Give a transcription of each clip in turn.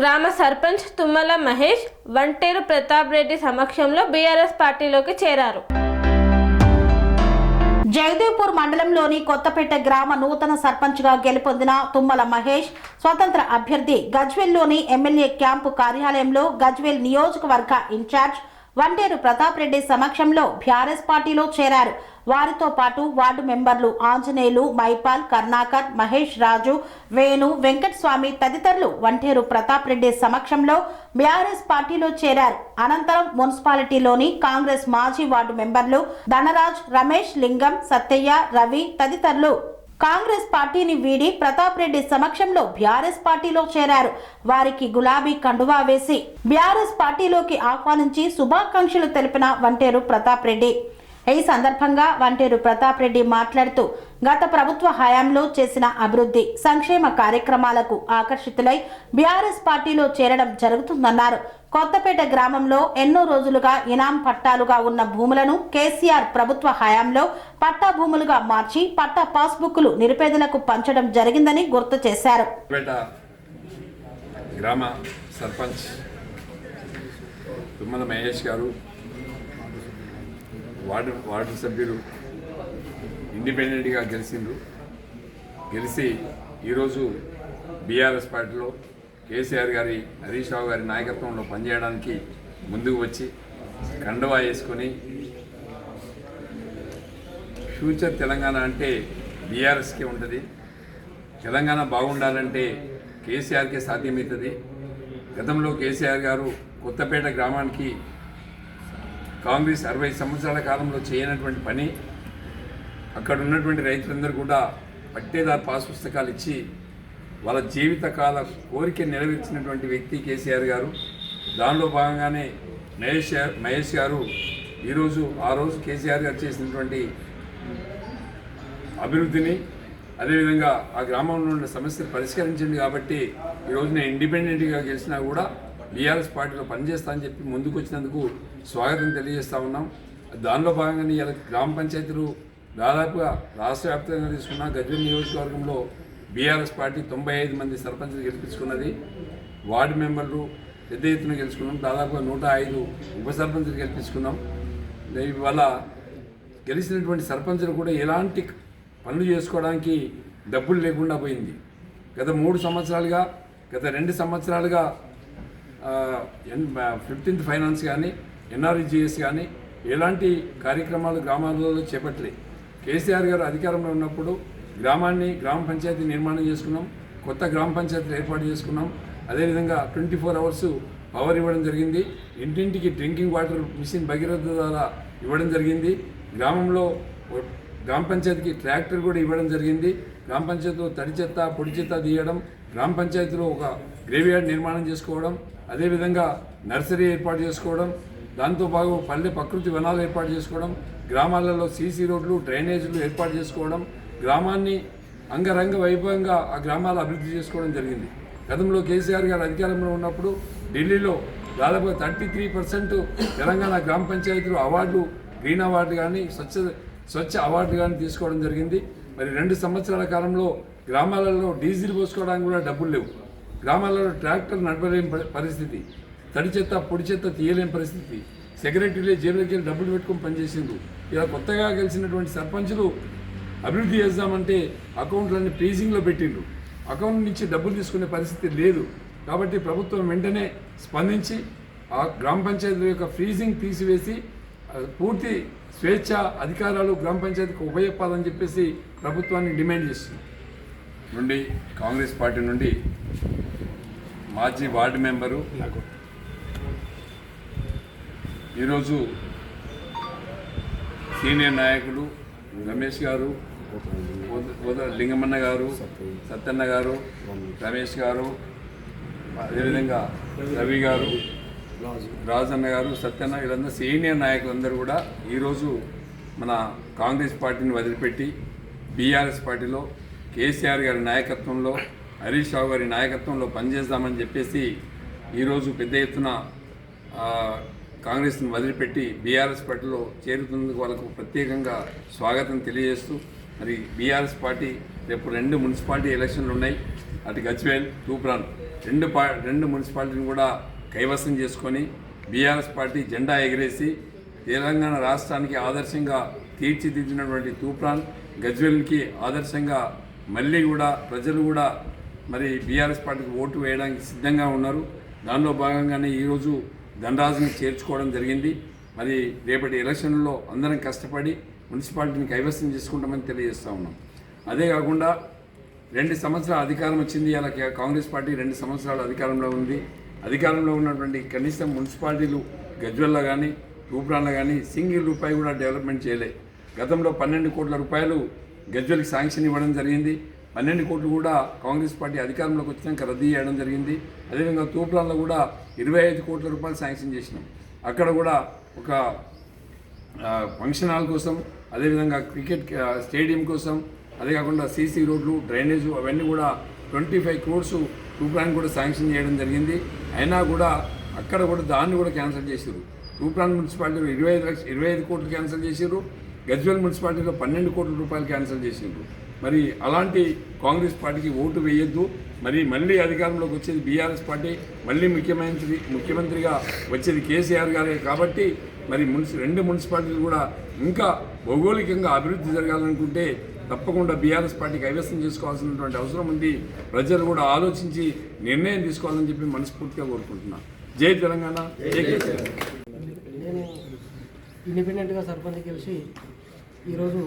గ్రామ సర్పంచ్ తుమ్మల మహేష్ వంటేరు ప్రతాప్ రెడ్డి సమక్షంలో బీఆర్ఎస్ పార్టీలోకి చేరారు. జగదేవ్పూర్ మండలంలోని కొత్తపేట గ్రామ నూతన సర్పంచ్గా గెలుపొందిన తుమ్మల మహేష్ స్వతంత్ర అభ్యర్థి గజ్వెల్లోని ఎమ్మెల్యే క్యాంపు కార్యాలయంలో గజ్వెల్ నియోజకవర్గ ఇన్ఛార్జ్ వంటేరు ప్రతాప్ రెడ్డి సమక్షంలో బీఆర్ఎస్ పార్టీలో చేరారు. వారితో పాటు వార్డు మెంబర్లు ఆంజనేయులు మైపాల్ కర్ణాకర్ మహేష్ రాజు వేణు వెంకటస్వామి తదితరులు వంటేరు ప్రతాప్ రెడ్డి సమక్షంలో బీఆర్ఎస్ పార్టీలో చేరారు. అనంతరం మున్సిపాలిటీలోని కాంగ్రెస్ మాజీ వార్డు మెంబర్లు ధనరాజ్ రమేష్ లింగం సత్తయ్య రవి తదితరులు. కాంగ్రెస్ పార్టీని వీడి ప్రతాప్ రెడ్డి సమక్షంలో బీఆర్ఎస్ పార్టీలో చేరారు. వారికి గులాబీ కండువా వేసి బీఆర్ఎస్ పార్టీలోకి ఆహ్వానించి శుభాకాంక్షలు తెలిపిన వంటేరు ప్రతాప్ రెడ్డి. ఈ సందర్భంగా వంటేరు ప్రతాప్ రెడ్డి మాట్లాడుతూ గత ప్రభుత్వ హయాంలో చేసిన అభివృద్ధి సంక్షేమ కార్యక్రమాలకు ఆకర్షితులై బీఆర్ఎస్ పార్టీలో చేరడం జరుగుతుందన్నారు. కొత్తపేట గ్రామంలో ఎన్నో రోజులుగా ఇనాం పట్టాలుగా ఉన్న భూములను కేసీఆర్ ప్రభుత్వ హయాంలో పట్టా భూములుగా మార్చి పట్టా పాస్బుక్లు నిరుపేదలకు పంచడం జరిగిందని గుర్తు చేశారు. గ్రామ సర్పంచ్ తుమ్మల మహేష్ గారు వార్డు వార్డు సభ్యులు ఇండిపెండెంట్గా గెలిచిండ్రు. గెలిచి ఈరోజు బీఆర్ఎస్ పార్టీలో కేసీఆర్ గారి హరీష్ రావు గారి నాయకత్వంలో పనిచేయడానికి ముందుకు వచ్చి కండవా వేసుకొని ఫ్యూచర్ తెలంగాణ అంటే బీఆర్ఎస్కే ఉంటుంది. తెలంగాణ బాగుండాలంటే కేసీఆర్కే సాధ్యమవుతుంది. గతంలో కేసీఆర్ గారు కొత్తపేట గ్రామానికి కాంగ్రెస్ అరవై సంవత్సరాల కాలంలో చేయనటువంటి పని అక్కడ ఉన్నటువంటి రైతులందరూ కూడా పట్టేదారు పాస్ పుస్తకాలు ఇచ్చి వాళ్ళ జీవితకాల కోరిక నెరవేర్చినటువంటి వ్యక్తి కేసీఆర్ గారు. దానిలో భాగంగానే మహేష్ గారు- మహేష్ గారు ఈరోజు ఆ రోజు కేసీఆర్ గారు చేసినటువంటి అభివృద్ధిని అదేవిధంగా ఆ గ్రామంలో ఉన్న సమస్యలు పరిష్కరించింది కాబట్టి ఈరోజు నేను ఇండిపెండెంట్గా గెలిచినా కూడా బీఆర్ఎస్ పార్టీలో పనిచేస్తా అని చెప్పి ముందుకు వచ్చినందుకు స్వాగతం తెలియజేస్తా ఉన్నాం. దానిలో భాగంగానే ఇలా గ్రామ పంచాయతీలు దాదాపుగా రాష్ట్ర వ్యాప్తంగా తీసుకున్న గజ్వేల్ నియోజకవర్గంలో బీఆర్ఎస్ పార్టీ తొంభై ఐదు మంది సర్పంచ్లు గెలిపించుకున్నది. వార్డు మెంబర్లు పెద్ద ఎత్తున గెలుచుకున్నాం. దాదాపుగా నూట ఐదు ఉప సర్పంచ్లు గెలిపించుకున్నాం. ఇవాళ గెలిచినటువంటి సర్పంచులు కూడా ఎలాంటి పనులు చేసుకోవడానికి డబ్బులు లేకుండా పోయింది. గత మూడు సంవత్సరాలుగా గత రెండు సంవత్సరాలుగా ఫిఫ్టీన్త్ ఫైనాన్స్ కానీ ఎన్ఆర్జిఎస్ కానీ ఎలాంటి కార్యక్రమాలు గ్రామాలలో చేపట్టలే. కేసీఆర్ గారు అధికారంలో ఉన్నప్పుడు గ్రామాన్ని గ్రామ పంచాయతీ నిర్మాణం చేసుకున్నాం కొత్త గ్రామ పంచాయతీలు ఏర్పాటు చేసుకున్నాం. అదేవిధంగా ట్వంటీ ఫోర్ అవర్స్ పవర్ ఇవ్వడం జరిగింది. ఇంటింటికి డ్రింకింగ్ వాటర్ మిషన్ భగీరథ ద్వారా ఇవ్వడం జరిగింది. గ్రామంలో గ్రామ పంచాయతీకి ట్రాక్టర్ కూడా ఇవ్వడం జరిగింది. గ్రామ పంచాయతీలో తడి చెత్త పొడి చెత్త తీయడం గ్రామ పంచాయతీలో ఒక గ్రేవ్యార్డ్ నిర్మాణం చేసుకోవడం అదేవిధంగా నర్సరీ ఏర్పాటు చేసుకోవడం దాంతోపాటు పల్లె ప్రకృతి వనాలు ఏర్పాటు చేసుకోవడం గ్రామాలలో సీసీ రోడ్లు డ్రైనేజీలు ఏర్పాటు చేసుకోవడం గ్రామాన్ని అంగరంగ వైభవంగా ఆ గ్రామాలు అభివృద్ధి చేసుకోవడం జరిగింది. గతంలో కేసీఆర్ గారు అధికారంలో ఉన్నప్పుడు ఢిల్లీలో దాదాపు థర్టీ త్రీ పర్సెంట్ తెలంగాణ గ్రామ పంచాయతీలు అవార్డు గ్రీన్ అవార్డు కానీ స్వచ్ఛ స్వచ్ఛ అవార్డు కానీ తీసుకోవడం జరిగింది. మరి రెండు సంవత్సరాల కాలంలో గ్రామాలలో డీజిల్ పోసుకోవడానికి కూడా డబ్బులు లేవు. గ్రామాలలో ట్రాక్టర్ నడపలేని పరిస్థితి తడి చెత్త పొడి చెత్త తీయలేని పరిస్థితి. సెక్రటరీలే జేబులకి వెళ్ళి డబ్బులు పెట్టుకొని పనిచేసిండ్రు. ఇలా కొత్తగా గెలిచినటువంటి సర్పంచులు అభివృద్ధి చేద్దామంటే అకౌంట్లన్నీ ఫ్రీజింగ్లో పెట్టిండ్రు. అకౌంట్ నుంచి డబ్బులు తీసుకునే పరిస్థితి లేదు. కాబట్టి ప్రభుత్వం వెంటనే స్పందించి ఆ గ్రామ పంచాయతీ యొక్క ఫ్రీజింగ్ తీసివేసి పూర్తి స్వేచ్ఛ అధికారాలు గ్రామ పంచాయతీకి ఉపయోగపాలని చెప్పేసి ప్రభుత్వాన్ని డిమాండ్ చేస్తుంది నుండి కాంగ్రెస్ పార్టీ నుండి మాజీ వార్డు మెంబరు. ఈరోజు సీనియర్ నాయకులు రమేష్ గారు లింగమన్న గారు సత్యన్న గారు రమేష్ గారు అదేవిధంగా రవి గారు రాజన్న గారు సత్యన్న వీళ్ళందరూ సీనియర్ నాయకులందరూ కూడా ఈరోజు మన కాంగ్రెస్ పార్టీని వదిలిపెట్టి బీఆర్ఎస్ పార్టీలో కేసీఆర్ గారి నాయకత్వంలో హరీష్ రావు గారి నాయకత్వంలో పనిచేద్దామని చెప్పేసి ఈరోజు పెద్ద ఎత్తున కాంగ్రెస్ని వదిలిపెట్టి బీఆర్ఎస్ పార్టీలో చేరుతున్నందుకు వాళ్ళకు ప్రత్యేకంగా స్వాగతం తెలియజేస్తూ మరి బీఆర్ఎస్ పార్టీ రేపు రెండు మున్సిపాలిటీ ఎలక్షన్లు ఉన్నాయి. అటు గజ్వేల్ తూప్రాన్ రెండు పా రెండు మున్సిపాలిటీని కూడా కైవసం చేసుకొని బీఆర్ఎస్ పార్టీ జెండా ఎగిరేసి తెలంగాణ రాష్ట్రానికి ఆదర్శంగా తీర్చిదిద్దినటువంటి తూప్రాన్ గజ్వేల్కి ఆదర్శంగా మళ్ళీ కూడా ప్రజలు కూడా మరి బీఆర్ఎస్ పార్టీకి ఓటు వేయడానికి సిద్ధంగా ఉన్నారు. దానిలో భాగంగానే ఈరోజు ధనరాజుని చేర్చుకోవడం జరిగింది. మరి రేపటి ఎలక్షన్లో అందరం కష్టపడి మున్సిపాలిటీని కైవసం చేసుకుంటామని తెలియజేస్తూ ఉన్నాం. అదే కాకుండా రెండు సంవత్సరాల అధికారం వచ్చింది. అలా కాంగ్రెస్ పార్టీ రెండు సంవత్సరాలు అధికారంలో ఉంది. అధికారంలో ఉన్నటువంటి కనీసం మున్సిపాలిటీలు గజ్వెల్లో కానీ తూప్రాన్లో కానీ సింగిల్ రూపాయి కూడా డెవలప్మెంట్ చేయలే. గతంలో పన్నెండు కోట్ల రూపాయలు గజ్వెల్కి శాంక్షన్ ఇవ్వడం జరిగింది. పన్నెండు కోట్లు కూడా కాంగ్రెస్ పార్టీ అధికారంలోకి వచ్చినాక రద్దీ చేయడం జరిగింది. అదేవిధంగా తూప్లాన్లో కూడా ఇరవై ఐదు కోట్ల రూపాయలు శాంక్షన్ చేసినాం. అక్కడ కూడా ఒక ఫంక్షన్ హాల్ కోసం అదేవిధంగా క్రికెట్ స్టేడియం కోసం అదే కాకుండా సీసీ రోడ్లు డ్రైనేజ్ అవన్నీ కూడా ట్వంటీ ఫైవ్ క్రోర్స్ టూప్లాన్ కూడా శాంక్షన్ చేయడం జరిగింది. అయినా కూడా అక్కడ కూడా దాన్ని కూడా క్యాన్సిల్ చేశారు. టూప్లాన్ మున్సిపాలిటీలో ఇరవై ఐదు లక్ష ఇరవై ఐదు కోట్లు క్యాన్సిల్ చేశారు. గజ్వేల్ మున్సిపాలిటీలో పన్నెండు కోట్ల రూపాయలు క్యాన్సిల్ చేసిండ్రు మరి అలాంటి కాంగ్రెస్ పార్టీకి ఓటు వేయొద్దు. మరి మళ్ళీ అధికారంలోకి వచ్చేది బీఆర్ఎస్ పార్టీ మళ్ళీ ముఖ్యమంత్రి ముఖ్యమంత్రిగా వచ్చేది కేసీఆర్ గారే కాబట్టి మరి మున్సి రెండు మున్సిపాలిటీలు కూడా ఇంకా భౌగోళికంగా అభివృద్ధి జరగాలనుకుంటే తప్పకుండా బీఆర్ఎస్ పార్టీ కైవసం చేసుకోవాల్సినటువంటి అవసరం ఉంది. ప్రజలు కూడా ఆలోచించి నిర్ణయం తీసుకోవాలని చెప్పి మనస్ఫూర్తిగా కోరుకుంటున్నాను జై తెలంగాణ. జై కేసీఆర్. నేను ఇండిపెండెంట్గా సర్పంచ్ గెలిచి ఈరోజు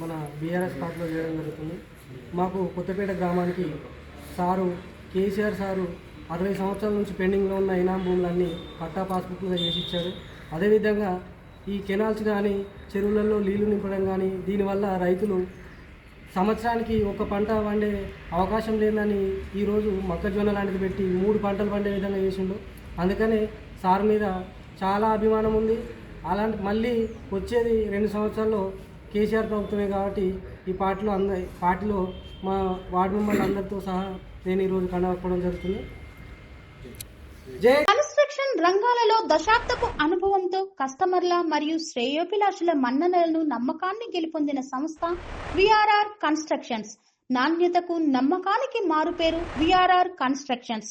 మన బీఆర్ఎస్ పార్టీలో చేయడం జరుగుతుంది. మాకు కొత్తపేట గ్రామానికి సారు కేసీఆర్ సారు అరవై సంవత్సరాల నుంచి పెండింగ్లో ఉన్న ఇనాం భూములన్నీ పట్టా పాస్బుక్లుగా చేసి ఇచ్చారు. అదేవిధంగా ఈ కెనాల్స్ కానీ చెరువులలో నీళ్ళు నింపడం కానీ దీనివల్ల రైతులు సంవత్సరానికి ఒక పంట పండే అవకాశం లేదని ఈరోజు మొక్కజొన్న లాంటిది పెట్టి మూడు పంటలు పండే విధంగా చేసిండు. అందుకనే సార్ మీద చాలా అభిమానం ఉంది. అలాంటి మళ్ళీ వచ్చేది రెండు సంవత్సరాల్లో కేసీఆర్ ప్రభుత్వమే కాబట్టి ఈ పార్టీలో అంద పార్టీలో మా వార్డు మెంబర్లు అందరితో సహా నేను ఈరోజు కనపడడం జరుగుతుంది. జై కన్స్ట్రక్షన్ రంగాలలో దశాబ్దపు అనుభవంతో కస్టమర్ల మరియు శ్రేయోభిలాషుల మన్ననలను నమ్మకాన్ని గెలుపొందిన సంస్థ విఆర్ఆర్ కన్స్ట్రక్షన్స్. నాణ్యతకు నమ్మకానికి మారుపేరు VRR constructions.